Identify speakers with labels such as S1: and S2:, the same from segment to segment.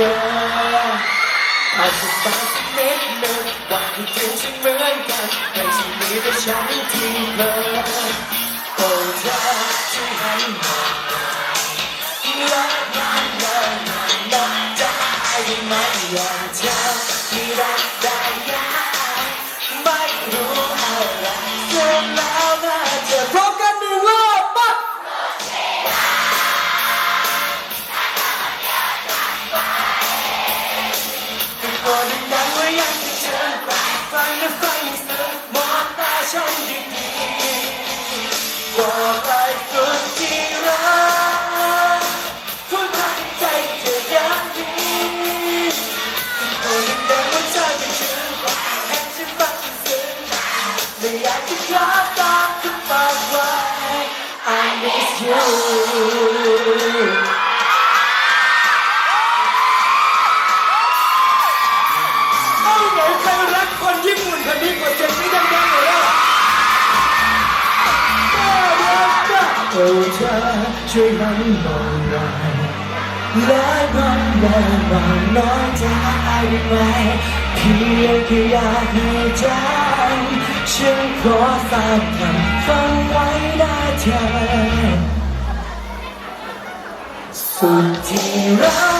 S1: I just found commitment, why you didn't run back, raising me the shiny deeper. Hold on to hang on. Love, love, โอ้เธอช่วยหันมองหน่อยหลายพันหลายพันน้อยใจะหายได้ไม่เพียงแค่อยากให้ใจำฉันขอสาบคำฟังไว้ได้เธอ Fun. Fun.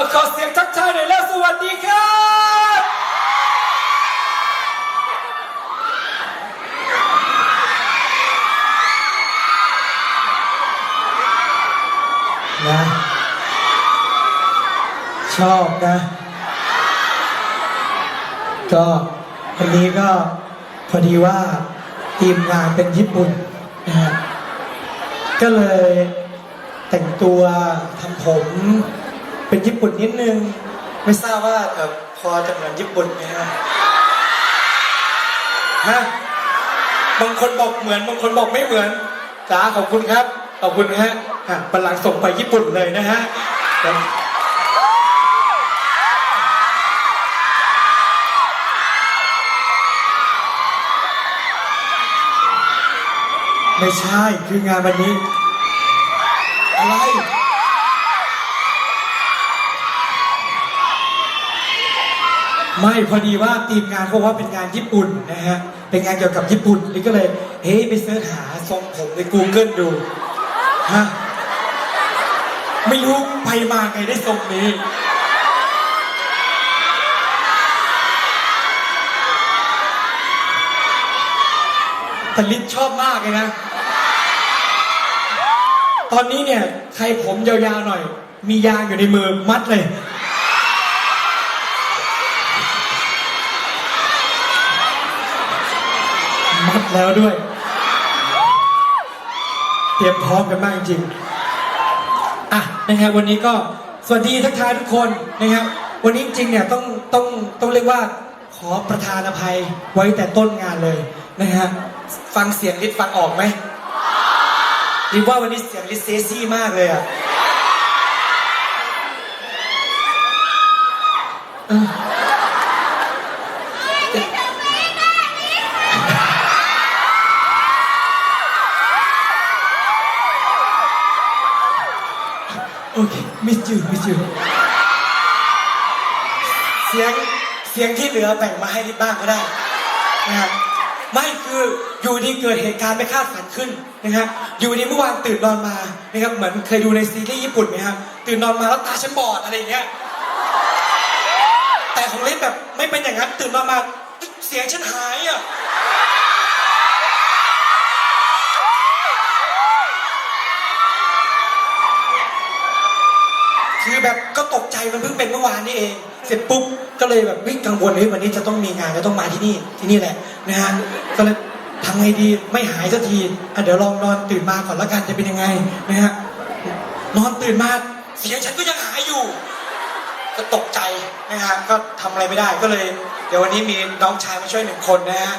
S1: เอาขอเสียงชักทายหน่อยแล้วสวัสดีครับนะชอบนะ ก็วันนี้ก็พอดีว่าทีมงานเป็นญี่ปุ่นนะก็เลยแต่งตัวทำผม เป็นญี่ปุ่นนิดนึง ไม่ทราบว่าเอ่พอจะเหมือนญี่ปุ่นไหมฮะฮะบางคนบอกเหมือนบางคนบอกไม่เหมือนจ้าขอบคุณครับขอบคุณฮะอะบัลลังส่งไปญี่ปุ่นเลยนะฮะไม่ใช่คืองานวันนี้ ไม่
S2: พอดีว่าทีมงานเขาบอกว่าเป็นงานญี่ปุ่นนะฮะ เป็นงานเกี่ยวกับญี่ปุ่นนี่ก็เลย เฮ้ยไปเสิร์ชหาทรงผมใน Google ดู ฮะ ไม่รู้ไปมาไงได้ทรงนี้ แต่ลิศชอบมากเลยนะ ตอนนี้เนี่ย ใครผมยาวๆหน่อย มียางอยู่ในมือมัดเลย มัด แล้วด้วย เตรียมพร้อมกันมากจริงอะนะครับวันนี้ก็สวัสดีทักทายทุกคนนะครับ วันนี้จริงเนี่ยต้องต้องต้องเรียกว่าขอประธานอภัยไว้แต่ต้นงานเลยนะฮะฟังเสียงลิศฟังออกไหมหรือว่าวันนี้เสียงลิศเซซี่มากเลยอะ เออโอเคมิสยูมิสยูเสียงเสียงที่เหลือแบ่งมาให้ลิบ้างก็ได้นะครับไม่คืออยู่ดีเกิดเหตุการณ์ไม่คาดฝันขึ้นนะครับอยู่ดีเมื่อวานตื่นนอนมานะครับเหมือนเคยดูในซีรีส์ญี่ปุ่นไหมครับตื่นนอนมาแล้วตาฉันบอดอะไรอย่างเงี้ยแต่ของเลิศแบบไม่เป็นอย่างนั้นตื่นนอนมาเสียงฉันหายอะ คือแบบก็ตกใจมันเพิ่งเป็นเมื่อวานนี่เอง เสร็จปุ๊บก็เลยแบบวิ่งกังวลเฮ้ยวันนี้จะต้องมีงานจะต้องมาที่นี่ที่นี่แหละนะฮะก็เลยทำไงดีไม่หายสักทีอะเดี๋ยวลองนอนตื่นมาก่อนละกันจะเป็นยังไงนะฮะนอนตื่นมาเสียงฉันก็ยังหายอยู่ ก็ตกใจนะฮะก็ทำอะไรไม่ได้ก็เลย เดี๋ยววันนี้มีน้องชายมาช่วยหนึ่งคนนะฮะ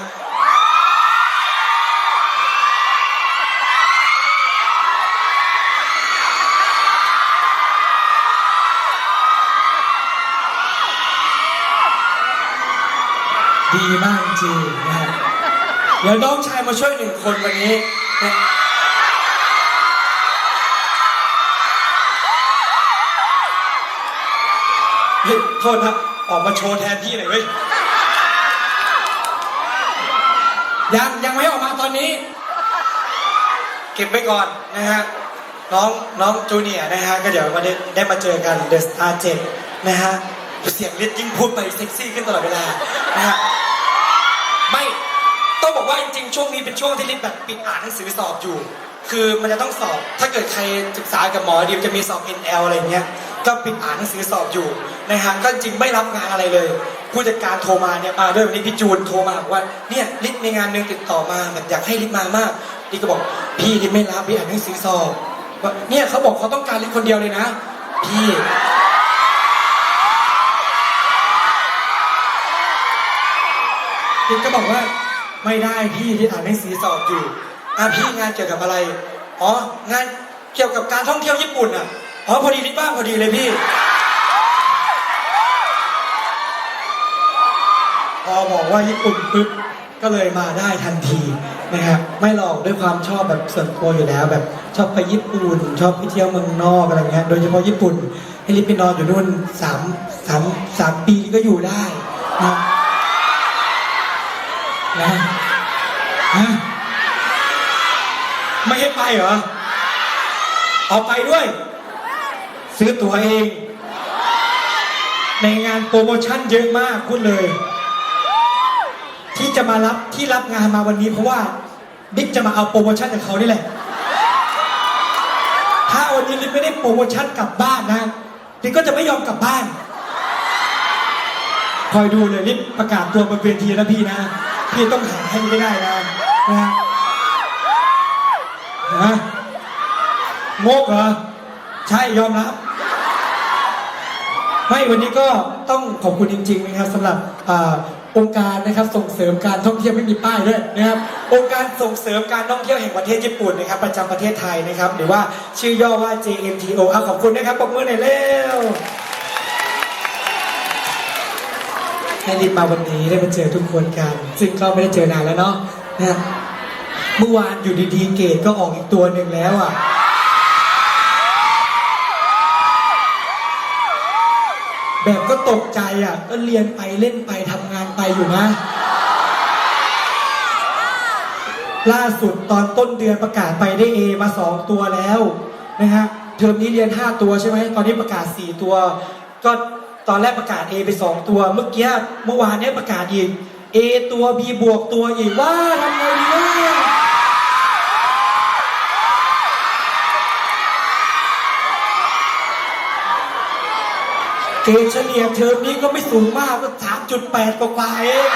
S2: ดี มากจริงนะครับเดี๋ยวน้องชายมาช่วยหนึ่งคนวันนี้นะเฮ้ยโทษนะออกมาโชว์แทนพี่หน่อยเว้ยยังยังไม่ออกมาตอนนี้ เก็บไว้ก่อนนะฮะน้องน้องจูเนียร์นะฮะก็เดี๋ยวมาได้ได้มาเจอกันเดอะสตาร์เจ็นะฮะเสียงเลิศยิ่งพูดไปเซ็กซี่ขึ้นตลอดเวลานะฮะ ไม่ต้องบอกว่าจ ริงๆ ช่วงนี้เป็นช่วงที่ลิศแบบปิดอ่านหนังสือสอบอยู่ คือมันจะต้องสอบ ถ้าเกิดใครศึกษากับหมอดีมจะมีสอบ NL อะไรเงี้ย ก็ปิดอ่านหนังสือสอบอยู่นะฮะก็จริงไม่รับงานอะไรเลย ผู้จัดการโทรมาเนี่ยมาด้วยวันนี้พี่จูนโทรมาบอกว่า เนี่ยลิศมีงานหนึ่งติดต่อมาแบบอยากให้ลิศมามากลิศก็บอก พี่ลิศไม่รับพี่อ่านหนังสือสอบว่าเนี่ยเขาบอกเขาต้องการลิศคนเดียวเลยนะ พี่ลิศก็บอกว่า ไม่ได้พี่ที่อ่านหนังสือสอบอยู่อะพี่งานเกี่ยวกับอะไร อ๋อ งานเกี่ยวกับการท่องเที่ยวญี่ปุ่นอะ อ๋อพอดีลิศบ้างพอดีเลยพี่ พอบอกว่าญี่ปุ่นปุ๊บก็เลยมาได้ทันทีนะครับไม่หรอกด้วยความชอบแบบส่วนตัวอยู่แล้วแบบชอบไปญี่ปุ่น ชอบไปเที่ยวเมืองนอกอะไรเงี้ยโดยเฉพาะญี่ปุ่นให้ลิศไปนอนอยู่นู่นสามสามสามปีก็อยู่ได้นะ นะฮะไม่ให้ไปเหรอ เอาไปด้วย ซื้อตั๋วเอง ในงานโปรโมชั่นเยอะมากพูดเลย ที่จะมารับที่รับงานมาวันนี้เพราะว่าบิ๊กจะมาเอาโปรโมชั่นจากเขานี่แหละ ถ้าวันนี้ลิศไม่ได้โปรโมชั่นกลับบ้านนะลิศก็จะไม่ยอมกลับบ้าน คอยดูเลยลิศประกาศตัวบนเวทีนะพี่นะ พี่ต้องหาให้ไม่ได้นะนะฮะฮะโงกเหรอ ใช่ยอมรับ ไม่วันนี้ก็ต้องขอบคุณจริงๆนะครับสำหรับอองค์การนะครับส่งเสริมการท่องเที่ยวไม่มีป้ายด้วยนะครับองค์การส่งเสริมการท่องเที่ยวแห่งประเทศญี่ปุ่นนะครับ ประจำประเทศไทยนะครับ หรือว่าชื่อย่อว่า JMTO อขอบคุณนะครับปรบมือหน่อยเร็ว ให้รีบมาวันนี้ได้มาเจอทุกคนกัน ซึ่งก็ไม่ได้เจอนานแล้วเนาะนะเมื่อวานอยู่ดีๆเกตก็ออกอีกตัวหนึ่งแล้วอะแบบก็ตกใจอะ ก็เรียนไปเล่นไปทำงานไปอยู่นะ ล่าสุดตอนต้นเดือนประกาศไปได้ A มา2ตัวแล้วนะฮะเทอมนี้เรียน5ตัวใช่ไหมตอนนี้ประกาศ4ตัว ก็ ตอนแรกประกาศ A ไป 2 ตัว เมื่อกี้เมื่อวานเนี้ยประกาศอีก A ตัว B บวกตัวอีกว่าทำไงดีวะเกรดเฉลี่ยเทอมนี้ก็ไม่สูงมากก็3.8 กว่าๆเอง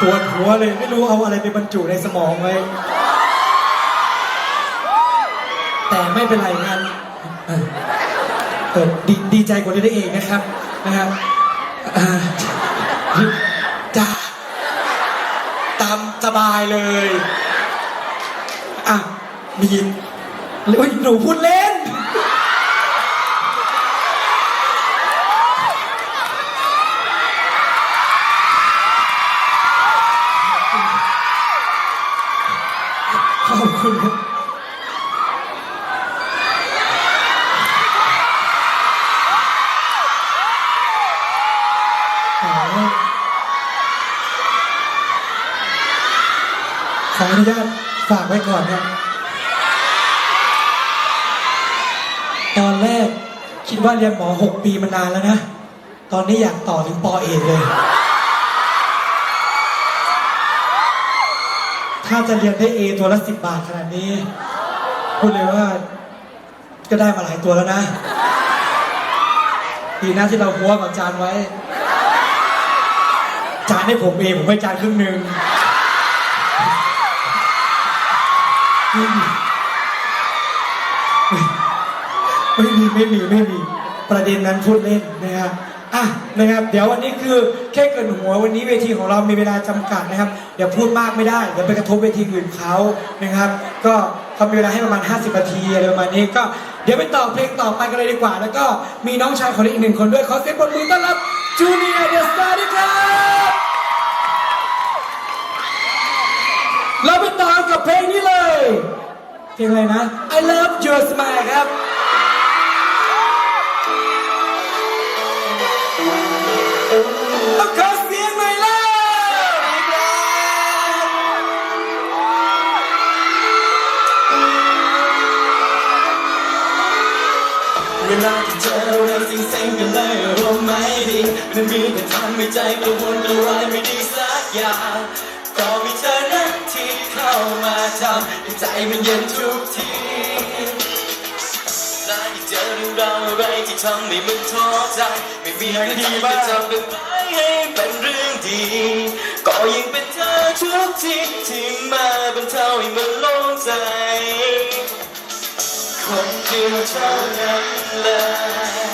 S2: ปวดหัวเลยไม่รู้เอาอะไรไปบรรจุในสมองไว้ แต่ไม่เป็นไรงานเออดีดีใจกว่านี้ได้เองนะครับนะครับจ้าตามสบายเลยอะมีเฮ้ยหนูพูดเล่น ขอบคุณครับขอขออนุญาตฝา ก่อนครับตอนแรกคิดว่าเรียนหมอ 6 ปีมานานแล้วนะ ตอนนี้อยากต่อถึงปอเอกเลย ถ้าจะเรียนได้ A ตัวละสิบบาทขนาดนี้พูดเลยว่า ก็ได้มาหลายตัวแล้วนะ ดีนะที่เราหัวกับจานไว้ จานให้ผมเองผมให้จานครึ่งหนึ่ง ไม่มีไม่มีไม่มีประเด็นนั้นพูดเล่นนะครับอะนะครับเดี๋ยววันนี้คือแค่เกินหัววันนี้เวทีของเรามีเวลาจำกัดนะครับเดี๋ยวพูดมากไม่ได้เดี๋ยวไปกระทบเวทีอื่นเขานะครับ ก็เขามีเวลาให้ประมาณ 50นาทีอะไรประมาณนี้ก็เดี๋ยวไปต่อเพลงต่อไปกันเลยดีกว่า แล้วก็มีน้องชายคนอีกหนึ่งคนด้วยขอเสียงปรบมือต้อนรับจูเนียร์เดอะสตาร์ด้วยครับเราไปต่อกับเพลงนี้เลย ยเพลงอะไรนะ I love your smile ครับเอาขอเสียงหน่อยแล้ว
S3: เวลาที่เจอเราสิ่งเซ็งกันเลยอารมณ์ไม่ดีมันมีแต่ทำให้ใจกระวนกระวายไม่ดีสักอย่าง มันเย็นทุกทีและที่เจอเรื่องราวอะไรที่ทำให้มันท้อใจ ไม่มีใครที่จะทำเป็นไปให้เป็นเรื่องดี ก็ยังเป็นเธอทุกทีที่มาบรรเทาให้มันโล่งใจ คนเดียวเท่านั้นเล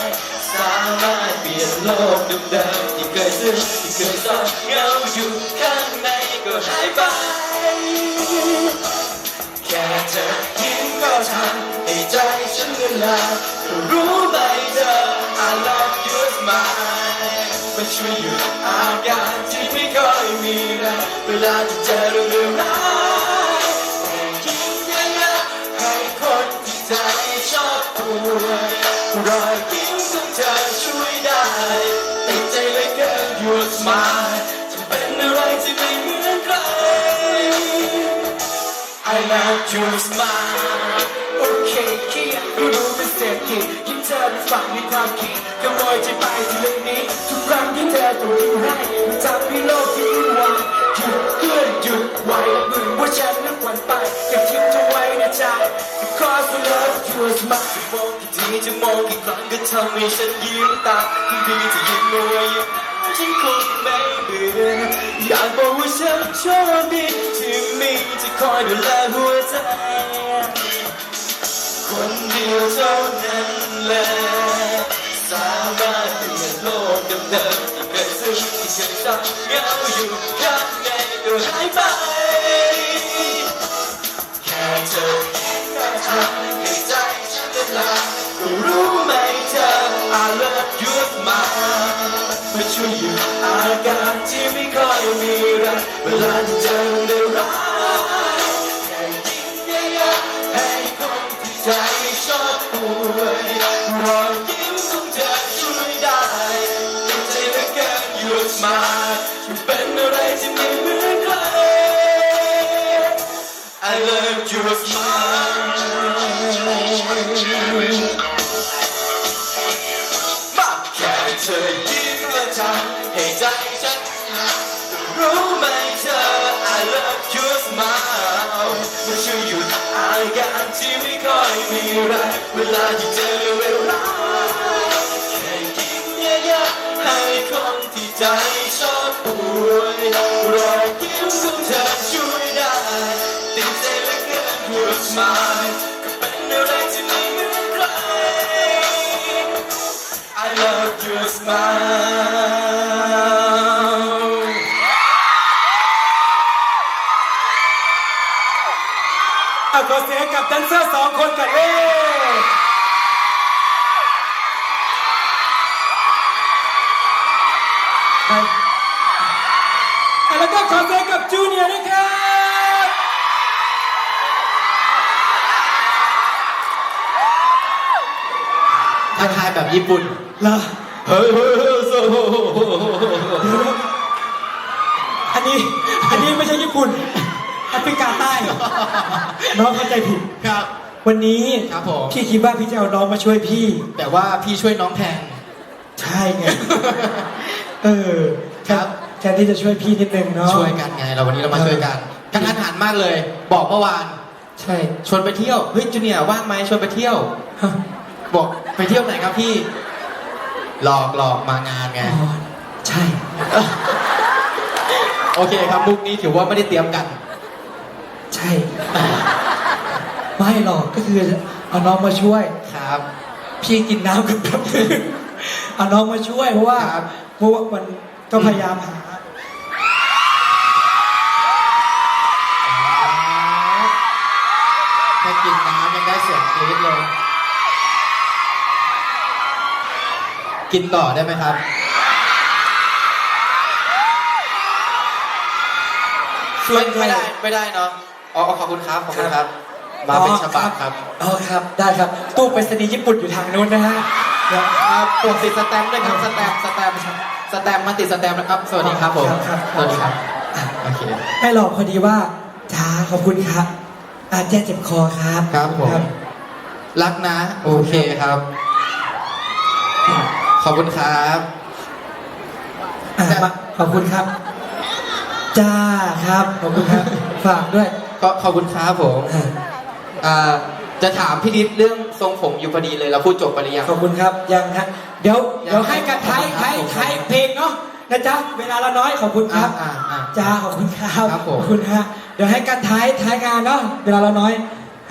S3: ยสามารถเปลี่ยนโลกเดิมๆที่เคยซึ้งที่เคยเศร้าเงาอยู่ข้างในก็หายไป ฉันละลายรู้ไหมเธอ I love your smile มาช่วยหยุดอาการที่ไม่เคยมีแรงเวลาที่เจอเรื่องร้ายยิ้มยังไงให้คนที่ใจชอบปวดรอยยิ้มของเธอช่วยได้ติดใจเลยเกิน your smile จะเป็นอะไรที่ไม่เหมือนใคร I love your smile นฝังในความคิดขโมยใจไปที่เรื่องนี้ ทุกครั้งที่เธอต้องยิ้มให้มันทำให้โลกที่วุ่นวายหยุดเพื่อนหยุดไว้เหมือว่าฉันนั้นหวั่นไปเก็บทิ้งเธอไว้ในใจ Because I love your smile จะมองกี่ทีจะมองกี่ครั้งก็ทำให้ฉันยิ้มตามทุกทีที่ยิ้มเอาไว้อย่างนั้นฉันคงไม่เบื่ออยากบอกว่าฉันโชคดีที่มีจะคอยดูแลหัวใจ คนเดียวเท่านั้นแหละสามารถเปลี่ยนโลกเดิมๆที่เคยซึ้งที่เคยเศร้าเหงาอยู่ข้างในก็หายไปแค่เธอแค่ทำให้ใจฉันละลายก็รู้ไหมเธอ I love your smile มาช่วยหยุดอาการที่ไม่ค่อยมีแรงเวลา ฉันหยุดอาการที่ไม่ค่อยมีแรงเวลาที่เจอเวลาแค่ยิ้มเยอะๆให้คนที่ใจชอบป่วยรอยยิ้มของเธอช่วยได้ติดใจเหลือเกิน your smile ก็เป็นอะไรที่ไม่เหมือนใคร I love your smile
S2: เสียงกับแดนเซอร์สองคนกันเอ้ไปอะแล้วก็ขอเสียงกับจูเนียร์ด้วยครับ
S3: ทักทายแบบญี่ปุ่น
S2: เหรอ
S3: เฮ้ยเฮ้ยเฮ้ยโซ่
S2: อันนี้ อันนี้ไม่ใช่ญี่ปุ่น แอฟริกาใต้น้องเข้าใจผิด
S3: ครับ
S2: วันนี้
S3: ครับผม
S2: พี่คิดว่าพี่จะเอาน้องมาช่วยพี่
S3: แต่ว่าพี่ช่วยน้องแทน
S2: ใช่ไง เออ
S3: ครับ
S2: แทนที่จะช่วยพี่นิดนึงเนาะ
S3: ช่วยกันไงเราวันนี้เรามาช่วยกันกระทันหันมากเลย บอกเมื่อวาน
S2: ใช่
S3: ชวนไปเที่ยว เฮ้ยจูเนียร์ว่างไหมชวนไปเที่ยว
S2: ฮะ
S3: บอกไปเที่ยวไหนครับพี่ หลอกหลอกมางานไง
S2: อ๋อใช่
S3: โอเคครับมุกนี้ถือว่าไม่ได้เตรียมกัน
S2: ใช่ไม่หรอกก็คือเอาน้องมาช่วย
S3: ครับ
S2: พี่กินน้ำกับแบบนึงเอาน้องมาช่วยเพราะว่า
S3: ครับ
S2: เพราะว่ามันก็พยายามหา
S3: แค่กินน้ำยังได้เสียงกรี๊ดเลย กินต่อได้ไหมครับไม่ไม่ได้ไม่ได้เนาะ อ๋อขอบคุณครับขอบคุณครับ มาเป็นฉบับครับ
S2: อ๋อครับ ได้ครับ ตู้ไปรษณีย์ญี่ปุ่นอยู่ทางนู้นนะฮะเดี๋ยว
S3: ครับปวดติดสแตมป์ด้วยครับสแตมป์สแตมป์สแตมป์มาติดสแตมป์นะครับ สวัสดีครับผม
S2: ครับ
S3: สวัสดีครับโอเค
S2: ไม่หรอกพอดีว่าจ้าขอบคุณครับอาแจ้เจ็บคอครับ
S3: ครับผมรักนะ โอเคครับ ขอบคุณครับ
S2: อะมาขอบคุณครับ จ้าครับ ขอบคุณครับ ฝากด้วย
S3: ก็ขอบคุณครับผม
S2: อะ
S3: อ่าจะถามพี่ดิษเรื่องทรงผมอยู่พอดีเลยเราพูดจบไปหรือยัง
S2: ขอบคุณครับยังฮะเดี๋ยว
S3: ยัง
S2: เดี๋ยวให้กันท้าย
S3: ครับ
S2: ท้าย
S3: ผม
S2: ท้ายเพลงเนาะนะจ๊ะเวลาเราน้อยขอบคุณครับ
S3: อ่าอ่า
S2: จ้าขอบคุณครับ
S3: ครับผม
S2: ขอบคุณฮะเดี๋ยวให้กันท้ายท้ายงานเนาะเวลาเราน้อย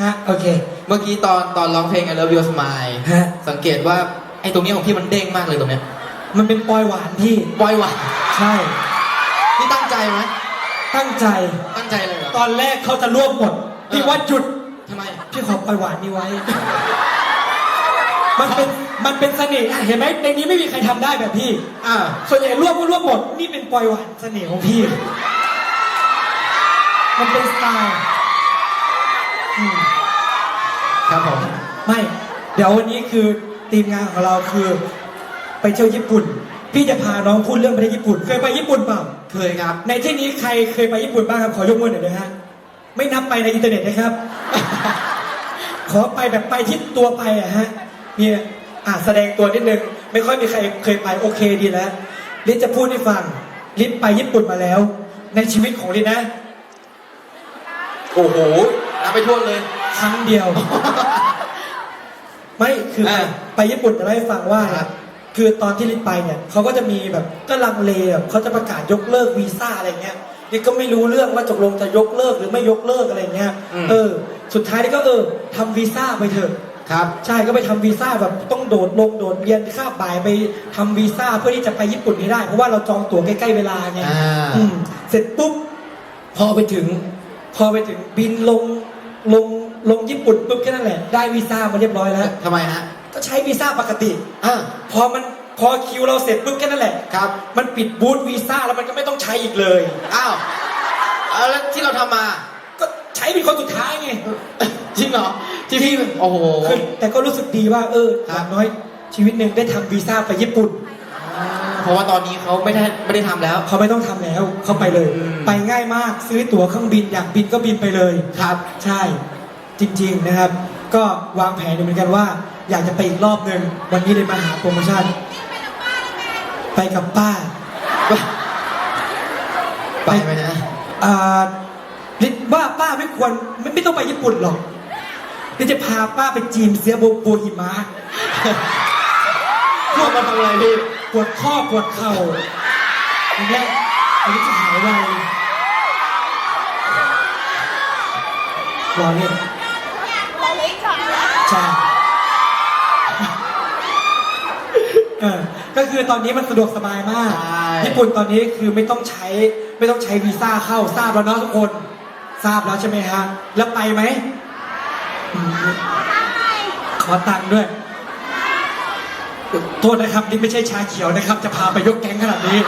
S2: ฮะโอเค
S3: เมื่อกี้ตอนตอนร้องเพลง I Love Your Smile
S2: ฮะ
S3: สังเกตว่าไอ้ตรงนี้ของพี่มันเด้งมากเลยตรงเนี้ย
S2: มันเป็นปอยหวานพี่
S3: ปล่อยว่ะ
S2: ใช่
S3: นี่ตั้งใจไหม
S2: ตั้งใจ
S3: ตั้งใจเลยเหรอ
S2: ตอนแรกเขาจะรวบหมดพี่ว่าหยุด
S3: ทำไม
S2: พี่ขอปล่อยหวานนี้ไว้ มันเป็นมันเป็นเสน่ห์อะเห็นไหมในนี้ไม่มีใครทำได้แบบพี่
S3: อ่า
S2: ส่วนใหญ่รวบก็รวบหมด นี่เป็นปล่อยหวานเสน่ห์ของพี่ มันเป็นสไตล์อืม
S3: ครับผม
S2: ไม่ เดี๋ยววันนี้คือทีมงานของเราคือ ไปเที่ยวญี่ปุ่น พี่จะพาน้องพูดเรื่องไปที่ญี่ปุ่น เคยไปญี่ปุ่นเปล่า
S3: เคยครับ
S2: ในที่นี้ใครเคยไปญี่ปุ่นบ้างครับ ขอยกมือหน่อยนะฮะ ไม่นับไปในอินเทอร์เน็ตนะครับ ขอไปแบบไปที่ตัวไปอะฮะ เนี่ยอะแสดงตัวนิดนึง ไม่ค่อยมีใครเคยไปโอเคดีแล้วลิศจะพูดให้ฟังลิศไปญี่ปุ่นมาแล้ว ในชีวิตของลิศนะ
S3: โอ้โหนับไปทั่วเลย
S2: ครั้งเดียว ไม่คือไป
S3: อ่า
S2: ไปญี่ปุ่นจะเล่าให้ฟังว่า
S3: ครับ
S2: คือตอนที่ลิศไปเนี่ยเขาก็จะมีแบบก็ลังเลแบบเขาจะประกาศยกเลิกวีซ่าอะไรเงี้ยลิศก็ไม่รู้เรื่องว่าตกลงจะยกเลิกหรือไม่ยกเลิกอะไรเงี้ย
S3: อืม
S2: เออ สุดท้ายนี่ก็เออทำวีซ่าไปเถอะ
S3: ครับ
S2: ใช่ก็ไปทำวีซ่าแบบต้องโดดลงโดดเรียนค่าบ่ายไปทำวีซ่าเพื่อที่จะไปญี่ปุ่นให้ได้ เพราะว่าเราจองตั๋วใกล้ๆเวลาไง
S3: อ่า
S2: อืมเสร็จปุ๊บพอไปถึง พอไปถึงบินลงลงลงญี่ปุ่นปุ๊บแค่นั้นแหละ ได้วีซ่ามาเรียบร้อยแล้ว
S3: ทำไมฮะ
S2: ก็ใช้วีซ่าปกติ
S3: อ่า
S2: พอมันพอคิวเราเสร็จปุ๊บแค่นั้นแหละ
S3: ครับ
S2: มันปิดบูธวีซ่าแล้วมันก็ไม่ต้องใช้อีกเลย
S3: อ้าวเอาแล้วที่เราทำมา
S2: ก็ใช้เป็นคนสุดท้ายไง
S3: จริงเหรอ ที่พี่โอ้โห
S2: คือแต่ก็รู้สึกดีว่า เออ
S3: ค
S2: อ
S3: รับ
S2: ย่างน้อยชีวิตหนึ่งได้ทำวีซ่าไปญี่ปุ่น
S3: อ่าเพราะว่าตอนนี้เขาไม่ได้ไม่ได้ทำแล้ว
S2: เขาไม่ต้องทำแล้วเขาไปเลย
S3: อืม
S2: ไปง่ายมากซื้อตั๋วเครื่องบินอยากบินก็บินไปเลย
S3: ครับ
S2: ใช่จริงๆนะครับ ก็วางแผนอยู่เหมือนกันว่า อยากจะไปอีกรอบหนึ่งวันนี้เลยมาหาโปรโมชั่น ไปกับป้า
S3: ไปไหมนะ
S2: อ่าลิว่าป้าไม่ควรไม่ไม่ต้องไปญี่ปุ่นหรอกนี่จะพาป้าไปจีนเสียโบโบหิมะ
S3: พวกมาทำอะไรพี่
S2: ปวดข้อปวดเข่าอย่างเงี้ยอันนี้จะหายไวรอเนี่ยใช่ เออก็คือตอนนี้มันสะดวกสบายมาก
S3: ใช่
S2: ญี่ปุ่นตอนนี้คือไม่ต้องใช้ไม่ต้องใช้วีซ่าเข้าทราบแล้วเนาะทุกคน ทราบแล้วใช่ไหมฮะ แล้วไปไหมอืมขอตังค์ด้วย โทษนะครับนี่ไม่ใช่ชาเขียวนะครับ จะพาไปยกแก๊งขนาดนี้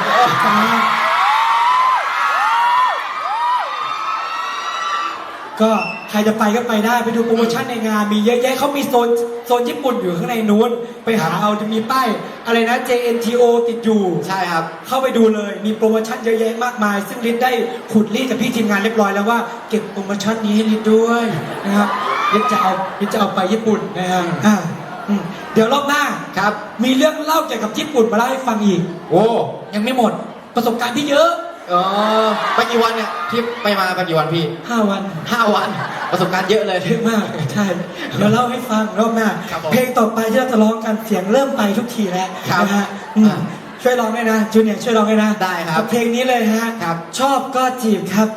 S2: ก็ ใครจะไปก็ไปได้ไปดูโปรโมชั่นในงานมีเยอะแยะเขามีโซนโซนญี่ปุ่นอยู่ข้างในนู้น ไปหาเอาจะมีป้ายอะไรนะ JNTO ติดอยู่
S3: ใช่ครับ
S2: เข้าไปดูเลยมีโปรโมชั่นเยอะแยะมากมาย ซึ่งลิศได้ขุดรีดกับพี่ทีมงานเรียบร้อยแล้วว่าเก็บโปรโมชั่นนี้ให้ลิศด้วยนะครับลิศจะเอาลิศจะเอาไปญี่ปุ่นนะฮะอ่าอืมเดี๋ยวรอบหน้า
S3: ครับ
S2: มีเรื่องเล่าเกี่ยวกับญี่ปุ่นมาเล่าให้ฟังอีก
S3: โอ้
S2: ยังไม่หมดประสบการณ์ที่เยอะ
S3: เออไปกี่วันเนี่ยที่ไปมาไปกี่วันพี่
S2: 5วัน
S3: ห้าวัน ประสบการณ์เยอะเลย
S2: เยอะมากใช่เดี๋ยวเล่าให้ฟังรอบหน้า
S3: ครับผม
S2: เพลงต่อไปที่เราจะร้องกันเสียงเริ่มไปทุกทีแล้ว
S3: ครับ
S2: นะฮะอืม
S3: อ่า
S2: ช่วยร้องด้วยนะจูเนียร์ช่วยร้องด้วยนะ
S3: ได้ครับ
S2: กับเพลงนี้เลยฮะ
S3: ครับ
S2: ชอบก็จีบครับ